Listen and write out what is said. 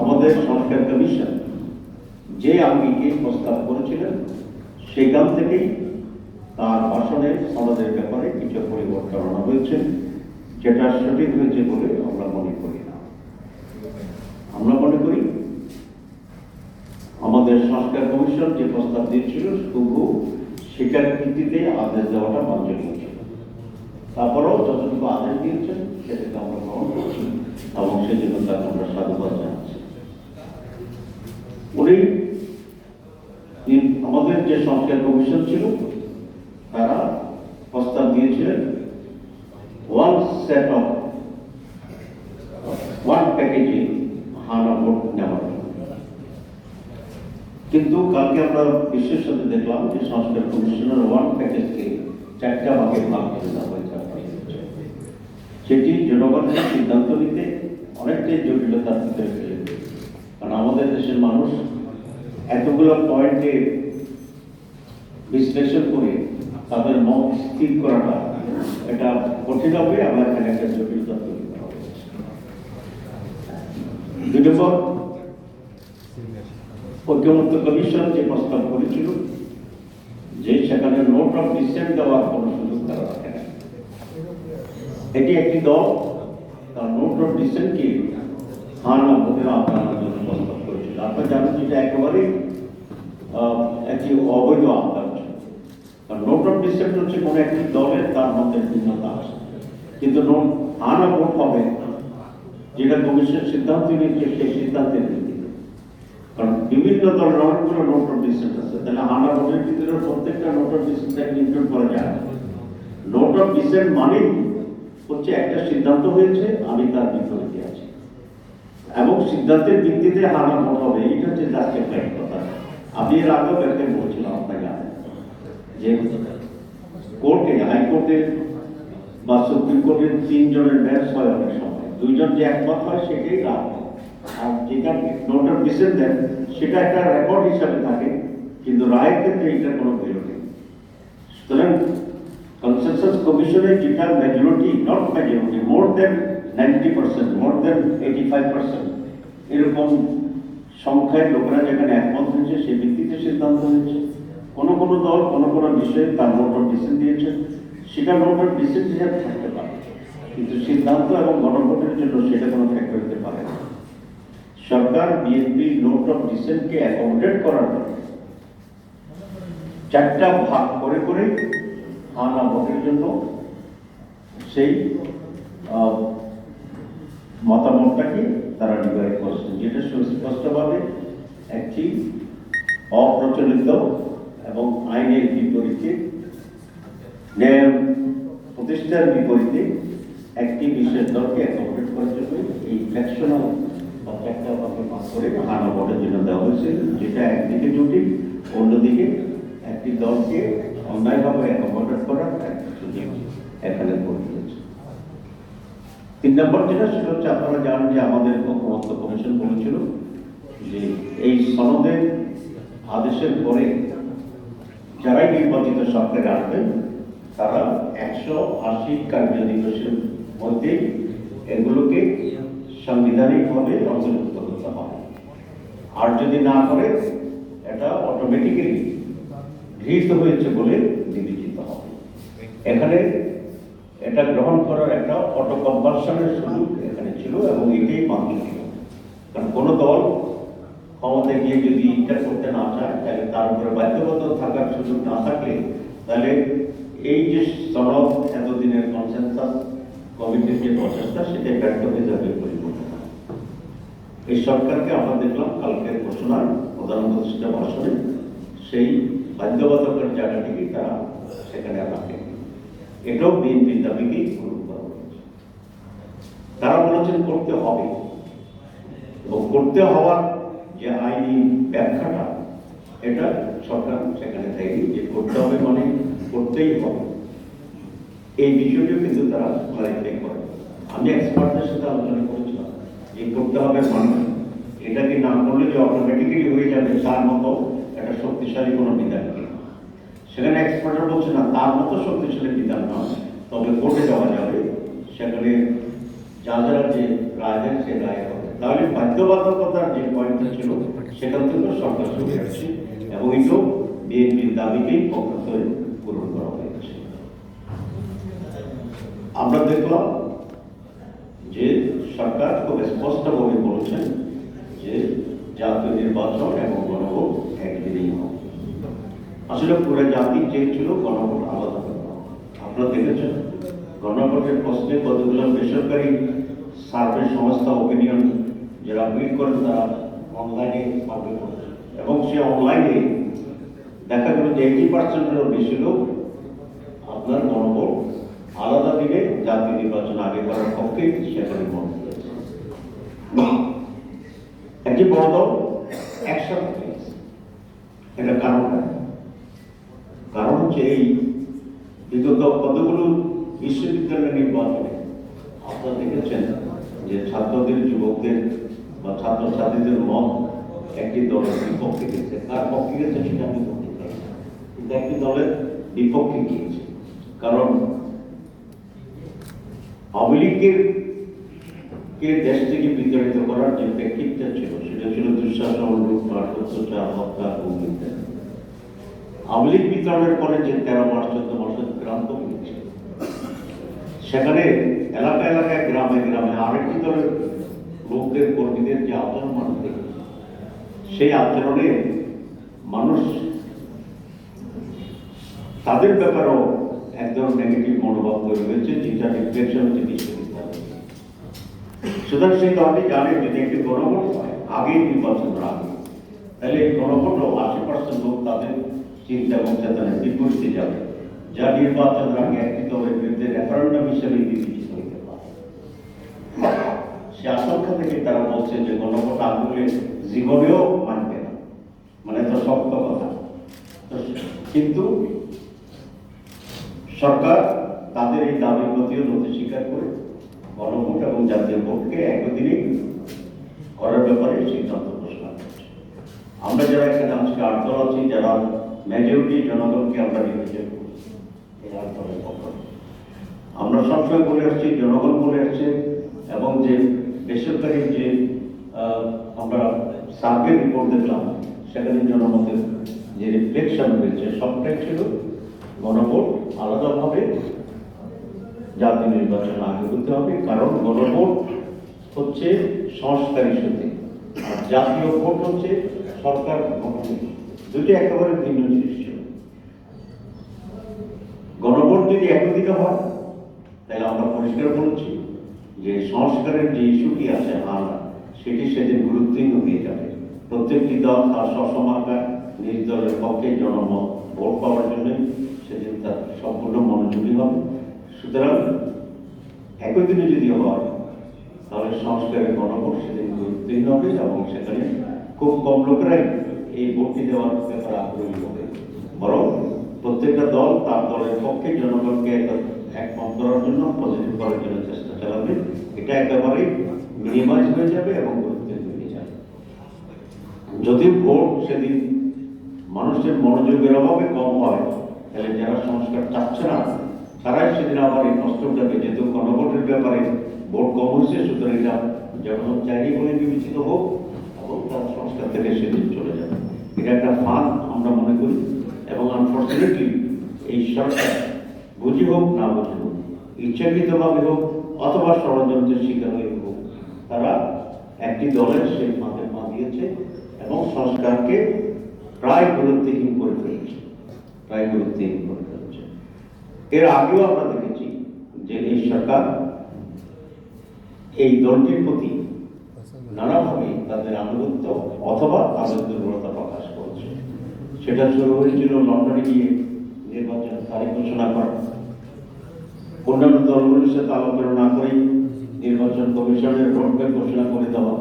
আমাদের সংস্কার কমিশন যে আঙ্গিকে প্রস্তাব করেছিলেন, সেখান থেকেই তার ভাষণে আমাদের ব্যাপারে কিছু পরিবর্তন আনা হয়েছে, যেটা সঠিক হয়েছে বলে আমরা মনে করি না। আমরা মনে করি আমাদের সংস্কার কমিশন যে প্রস্তাব দিয়েছিল, শুধু সেটার ভিত্তিতে আদেশ দেওয়াটা বাঞ্ছনীয় ছিল। তারপরেও যতটুকু আদেশ দিয়েছেন, সেটাকে আমরা গ্রহণ করছি। এবং সেজন্য তাকে আমরা সাধুবাদ জানাচ্ছি। উনি আমাদের যে সংস্কার কমিশন ছিল, তারা প্রস্তাব দিয়েছিলেন ওয়ান সেট অফ ওয়ান প্যাকেজে হানা ভোট নেওয়ার কিন্তু কালকে আমরা বিশ্বের সাথে দেখলাম যে সংস্কার কমিশনের ওয়ান প্যাকেজকে চারটা ভাগে ভাগ করে দেওয়া হয়েছে। সেটি জনগণের সিদ্ধান্ত নিতে ভিতরে ফেলে দেবে। কারণ আমাদের দেশের মানুষ এতগুলো পয়েন্টে বিশ্লেষণ করে তাদের মত স্থির করাটা এটা কঠিন হবে, আবার এখানে একটা জটিলতা তৈরি করা হবে কমিশন যে প্রস্তাব করেছিল, যে সেখানে নোট অফ ডিসেন্ট দেওয়ার কোনো সুযোগ তারা এটি একটি দল তার নোট অফ ডিসেন্টকে হার ভোটের আওতার জন্য প্রস্তাব করেছিল। আপনারা জানেন যে এটা একেবারে একটি অবৈধ ছিল। কারণ নোট অফ ডিসেন্ট হচ্ছে কোনো একটি দলের, তার মধ্যে ভিন্নতা আসে কিন্তু নোট হানা ভোট হবে যেটা কমিশন সিদ্ধান্ত নিচ্ছে সেই সিদ্ধান্তের কারণ বিভিন্ন দলের অনেকগুলো নোট অফ ডিসেন্ট আছে। তাহলে হানা ভোটের ভিতরে প্রত্যেকটা নোট অফ ডিসেন্ট ইনক্লুড করা যায়। নোট অফ ডিসেন্ট মানে হচ্ছে একটা সিদ্ধান্ত হয়েছে, আমি তার বিপরীতে আছি। এবং সিদ্ধান্তের ভিত্তিতে হানা ভোট হবে এটা হচ্ছে জাস্টিফাইড কথা। আমি এর আগেও ব্যাখ্যা বলছিলাম আপনাকে যে কোর্টে হাইকোর্টে বা সুপ্রিম কোর্টের তিনজনের ব্যাচ হয় অনেক সময়। দুইজন যে একমত হয়, সেটাই রাগ আর যেটা নোট অফ ডিসেন্ট দেন, সেটা একটা রেকর্ড হিসাবে থাকে, কিন্তু রায়ের ক্ষেত্রে এটার কোনো নেই। সুতরাং majority not majority more than ninety percent more than eighty five percent এরকম সংখ্যায় লোকেরা যেখানে একমত হয়েছে, সেই ভিত্তিতে সিদ্ধান্ত হয়েছে। কোনো কোনো দল, কোনো কোনো বিষয়ে তার নোট অফ ডিসেন্ট দিয়েছে। সেটা নোট অফ ডিসেন্ট হিসাবে থাকতে পারে। কিন্তু সিদ্ধান্ত এবং গণভোটের জন্য সেটা কোনো ফ্যাক্টর হতে পারে না। সরকার বিএনপি নোট অফ ডিসেন্টকে অ্যাকোমোডেট করার জন্য চারটা ভাগ করে করে হানা ভোটের জন্য, সেই মতামতটাকে তারা ডিভাইড করছেন যেটা সুস্পষ্টভাবে একটি অপ্রচলিত এবং আইনের বিপরীতে, ন্যায় প্রতিষ্ঠার বিপরীতে একটি বিশেষ দলকে অ্যাকোমোডেট করার জন্য এই ফ্যাকশনাল বা ভাগে ভাগ করে হানা ভোটের জন্য দেওয়া হয়েছে যেটা একদিকে জটিল, অন্যদিকে একটি দলকে অন্যায়ভাবে অ্যাকোমোডেট করার একটা সুযোগ এখানে দিয়েছে তিন নম্বর যেটা, সেটা হচ্ছে আপনারা জানেন যে আমাদের ঐক্যমত্য কমিশন বলেছিল যে এই সনদের আদেশের পরে যারাই নির্বাচিত সরকারে আসবেন, তারা একশো আশি কার্য দিবসের মধ্যে এগুলোকে সাংবিধানিকভাবে অন্তর্ভুক্ত করতে হবে। আর যদি না করে, এটা অটোমেটিক্যালি গৃহীত হয়েছে বলে বিবেচিত হবে। এখানে এটা গ্রহণ করার একটা অটো কম্পালশনের সুযোগ এখানে ছিল এবং এটাই মান্য ছিল। কারণ কোনো দল ক্ষমতায় গিয়ে যদি ইচ্ছা করতে না চায়, তাহলে তার উপরে বাধ্যগত থাকার সুযোগ না থাকলে, তাহলে এই যে সনদ এতদিনের কনসেনসাস কমিটির যে প্রচেষ্টা সেটা ব্যর্থ হয়ে যাবে এই সরকারকে আমরা দেখলাম, কালকের ঘোষণার প্রধান ভাষণে সেই বাধ্যবাধকতার জায়গাটিকে তারা সেখানে রাখে এটাও বিএনপির দাবিকেই করা তারা বলেছেন করতে হবে। এবং করতে হওয়ার যে আইনি ব্যাখ্যাটা, এটা সরকার সেখানে দেয়নি যে করতে হবে মানে করতেই হবে। এই বিষয়টিও কিন্তু তারা ক্লারিফাই করে। আমি এক্সপার্টদের সাথে আলোচনা করেছিলাম। যে করতে হবে মানে এটাকে না করলে যে অটোমেটিক্যালি হয়ে যাবে? তার মতো একটা শক্তিশালী কোনো নেই। সেখানে এক্সপার্টরা বলছে, না, তার মতো শক্তিশালী বিধান নয়। তবে কোর্টে যাওয়া যাবে। সেখানে যারা যে রায় দেন, সে রায় হবে। তাহলে বাধ্যবাধকতার যে পয়েন্টটা ছিল সেখান থেকে সরকার সরে আসছে এবং এটাও বিএনপির দাবিকেই পক্ষান্তরে পূরণ করা হয়েছে। আমরা দেখলাম যে সরকার খুব স্পষ্টভাবে বলেছেন যে জাতীয় নির্বাচন এবং গণভোট একদিনেই হবে। আসলে পুরো জাতি চেয়েছিল গণভোট আলাদা আপনারা দেখেছেন, গণভোটের প্রশ্নে কতগুলো বেসরকারি সার্ভে সংস্থা ওপিনিয়ন যারা বিল করেন তারা অনলাইনে সার্ভে এবং সে অনলাইনে দেখা গেল যে এইটি পার্সেন্টেরও বেশি লোক আপনার গণভোট আলাদা দিনে জাতীয় নির্বাচন আগে করার পক্ষে সেখানে মত বড় একসাথে এটা কারণটা কারণ হচ্ছে এই বিগত কতগুলো বিশ্ববিদ্যালয় নির্বাচনে আপনারা দেখেছেন যে ছাত্রদের, যুবকদের বা ছাত্রছাত্রীদের মত একটি দলের বিপক্ষে গেছে। কার পক্ষে গেছে সেটা আমি বলতে কিন্তু একটি দলের বিপক্ষে গিয়েছে। কারণ আওয়ামী লীগের কে দেশ থেকে বিতাড়িত করার যে প্রেক্ষিতটা ছিল, সেটা ছিল দুঃশাসন লুটপাট অত্যাচার হত্যা। গুম আওয়ামী লীগ বিতরণের পরে যে তেরো মাস চোদ্দ মাসের ক্রান্ত হয়েছে, সেখানে এলাকা এলাকায়, গ্রামে গ্রামে আরেকটি দলের লোকদের, কর্মীদের যে আচরণ মানুষ সেই আচরণে মানুষ তাদের ব্যাপারেও একদম নেগেটিভ মনোভাব তৈরি হয়েছে, যেটা রিফ্লেকশন হচ্ছে সুতরাং সেই দলটি জানে যদি একটি গণভোট হয় আগেই নির্বাচনের আগে তাহলে এই গণভোটও আশি পার্সেন্ট লোক তাদের চিন্তা এবং চেতনায় বিপরীতে যাবে। যা নির্বাচনের আগে একটি দলের বিরুদ্ধে রেফারেন্ডাম হিসেবে বিবেচিত হইতে পারে। সে আশঙ্কা থেকে তারা বলছে যে গণভোট আগে জীবনেও মানবে না। মানে তো শক্ত কথা। কিন্তু সরকার তাদের এই দাবির প্রতিও নথি স্বীকার করে গণভোট এবং জাতীয় ভোটকে একদিনই করার ব্যাপারে সিদ্ধান্ত ঘোষণা আমরা যারা এখানে আজকে আট দল আছি, যারা মেজরিটি জনগণকে আমরা পক্ষ আমরা সবসময় বলে আসছি, জনগণ বলে আসছে, এবং যে বেসরকারি যে আমরা সার্ভে রিপোর্ট দেখলাম, সেখানে জনমতের যে রিফ্লেকশন হয়েছে সবটাই ছিল গণভোট আলাদাভাবে জাতীয় নির্বাচন আগে করতে হবে, কারণ গণভোট হচ্ছে সংস্কারী সত্যি আর জাতীয় ভোট হচ্ছে সরকার দুটি একেবারে ভিন্ন জিনিস ছিল। গণভোট যদি একদিকে হয়, তাহলে আমরা পরিষ্কার বলছি যে সংস্কারের যে ইস্যুটি আছে আমরা সেটি সেদিন গুরুত্বহীন হয়ে যাবে। প্রত্যেকটি দল তার সসমাকার নিজ দলের পক্ষে জনমত ভোট পাওয়ার জন্য সেদিন তার সম্পূর্ণ মনোযোগী হবে। সুতরাং একই দিনে যদি হয়, তাহলে সংস্কারের গণভোট সেদিন গুরুত্বহীন হবে এবং সেখানে খুব কম লোকেরাই এই ভোটটি দেওয়ার ব্যাপারে আগ্রহী হবে। বরং প্রত্যেকটা দল তার দলের পক্ষে জনগণকে একমত করার জন্য পজিটিভ করার জন্য চেষ্টা চালাবে। এটা একেবারেই মিনিমাইজ হয়ে যাবে এবং গুরুত্বের হয়ে যাবে। যদি ভোট সেদিন মানুষের মনোযোগের অভাবে কম হয়, তাহলে যারা সংস্কার চাচ্ছে না তারাই সেদিন আবার এই যাবে যেহেতু গণভোটের ব্যাপারে ভোট কম হয়েছে সুতরাং এটা যখন চাইনি বলে বিবেচিত হোক এবং তার সংস্কার থেকে সেদিন চলে যাবে। এটা একটা ফান আমরা মনে করি এবং আনফর্চুনেটলি এই সরকার বুঝি হোক, না বুঝি হোক, ইচ্ছাকৃতভাবে হোক অথবা ষড়যন্ত্রের শিকার হয়ে হোক, তারা একটি দলের সেই ফাঁদে পা দিয়েছে এবং সংস্কারকে প্রায় গুরুত্বহীন করে ফেলেছে। প্রায় গুরুত্বহীন এর আগেও আমরা দেখেছি যে এই সরকার এই দলটির প্রতি নানাভাবে তাদের আনুগত্য অথবা তাদের দুর্বলতা প্রকাশ করছে। সেটা শুরু হয়েছিল লন্ডনে গিয়ে নির্বাচনের তারিখ ঘোষণা করা। অন্যান্য দলগুলির সাথে আলোচনা না করেই নির্বাচন কমিশনের রোডম্যাপ ঘোষণা করে দেওয়া।